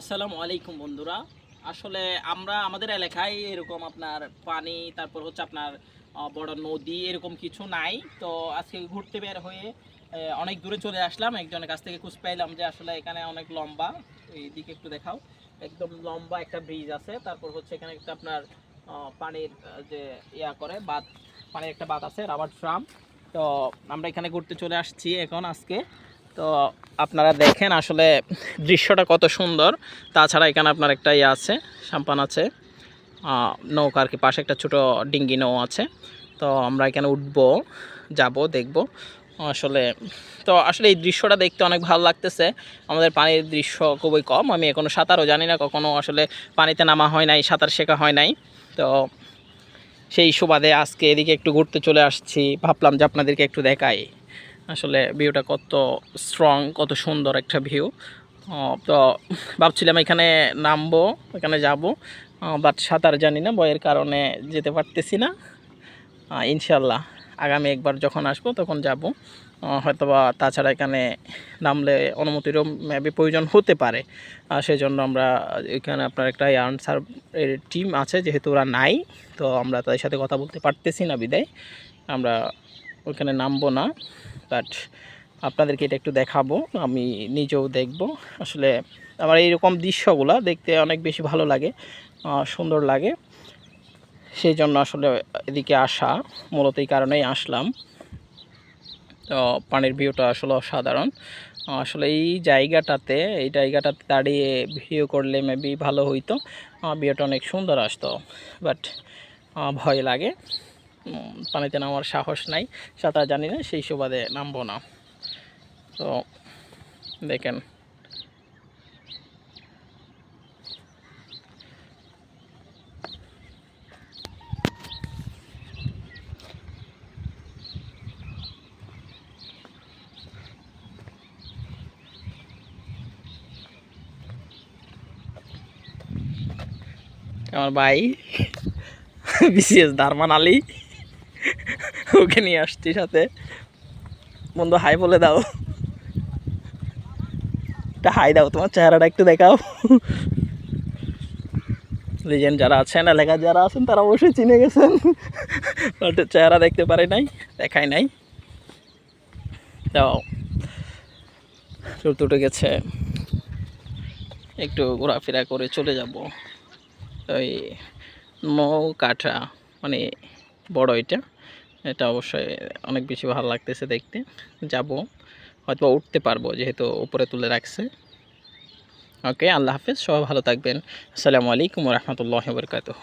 আসসালামু আলাইকুম বন্ধুরা। আসলে আমরা আমাদের এলাকায় এরকম আপনার পানি, তারপর হচ্ছে আপনার বড় নদী এরকম কিছু নাই। তো আজকে ঘুরতে বের হয়ে অনেক দূরে চলে আসলাম। একজনের কাছ থেকে খুঁজ পাইলাম যে আসলে এখানে অনেক লম্বা, এইদিকে একটু দেখাও। একদম লম্বা একটা ব্রিজ আছে। তারপর হচ্ছে এখানে একটা আপনার পানির যে ইয়া করে, বাঁধ, পানির একটা বাঁধ আছে রাবার ট্রাম তো আমরা এখানে ঘুরতে চলে আসছি এখন আজকে। তো আপনারা দেখেন আসলে দৃশ্যটা কত সুন্দর। তাছাড়া এখানে আপনার একটা ইয়ে আছে, সাম্পান আছে। নৌকা আর কি, পাশে একটা ছোট ডিঙ্গি নৌ আছে। তো আমরা এখানে উঠবো, যাব, দেখব। আসলে, তো আসলে এই দৃশ্যটা দেখতে অনেক ভালো লাগতেছে। আমাদের পানির দৃশ্য খুবই কম। আমি এখনও সাঁতারও জানি না, কখনো আসলে পানিতে নামা হয় নাই, সাঁতার শেখা হয় নাই। তো সেই সুবাদে আজকে এদিকে একটু ঘুরতে চলে আসছি। ভাবলাম যে আপনাদেরকে একটু দেখাই। আসলে ভিউটা কত স্ট্রং কত সুন্দর একটা ভিউ। তো ভাবছিলাম এখানে নামবো, এখানে যাব বাট সাঁতার জানি না বয়ের কারণে যেতে পারতেছি না। ইনশাল্লাহ আগামী একবার যখন আসব তখন যাব। হয়তোবা তাছাড়া এখানে নামলে অনুমতিরও মেবি প্রয়োজন হতে পারে। সেই জন্য আমরা এখানে আপনার একটা ইয়ার্ন আনসার টিম আছে, যেহেতু ওরা নাই, তো আমরা তাদের সাথে কথা বলতে পারতেছি না বিদায়। আমরা ওখানে নামবো না বাট আপনাদেরকে এটা একটু দেখাবো, আমি নিজেও দেখব। আসলে আমার এইরকম দৃশ্যগুলো দেখতে অনেক বেশি ভালো লাগে সুন্দর লাগে। সেই জন্য আসলে এদিকে আসা, মূলত এই কারণেই আসলাম। তো পানির ভিউটা আসলে অসাধারণ। আসলে এই জায়গাটাতে এই জায়গাটাতে দাঁড়িয়ে ভিউ করলে মেবি ভালো হইতো। ভিউটা অনেক সুন্দর আসতো বাট ভয় লাগে। পানিতে নামার সাহস নাই, সাঁতার জানি না, সেই সুবাদে নামবো না। তো, দেখেন। আমার ভাই, বিসিএস দারমান আলী। ওকে নিয়ে আসছি সাথে। বন্ধু হাই বলে দাও। একটা হাই দাও, তোমার চেহারাটা একটু দেখাও। লিজেন্ড যারা আছেন, এলাকার যারা আছেন, তারা অবশ্যই চিনে গেছেন। বাট চেহারা দেখতে পারে নাই দেখাই নাই। যাও। চুল উঠে গেছে। একটু ঘোরাফেরা করে চলে যাব। ওই নৌকাটা মানে বড় এটা। এটা অবশ্যই অনেক বেশি ভালো লাগতেছে দেখতে। যাব হয়তো উঠতে পারব যেহেতু উপরে তুলে রাখছে। ওকে, আল্লাহ হাফেজ, সবাই ভালো থাকবেন। আসসালামু আলাইকুম রহমতুল্লাহ বরকাতহ।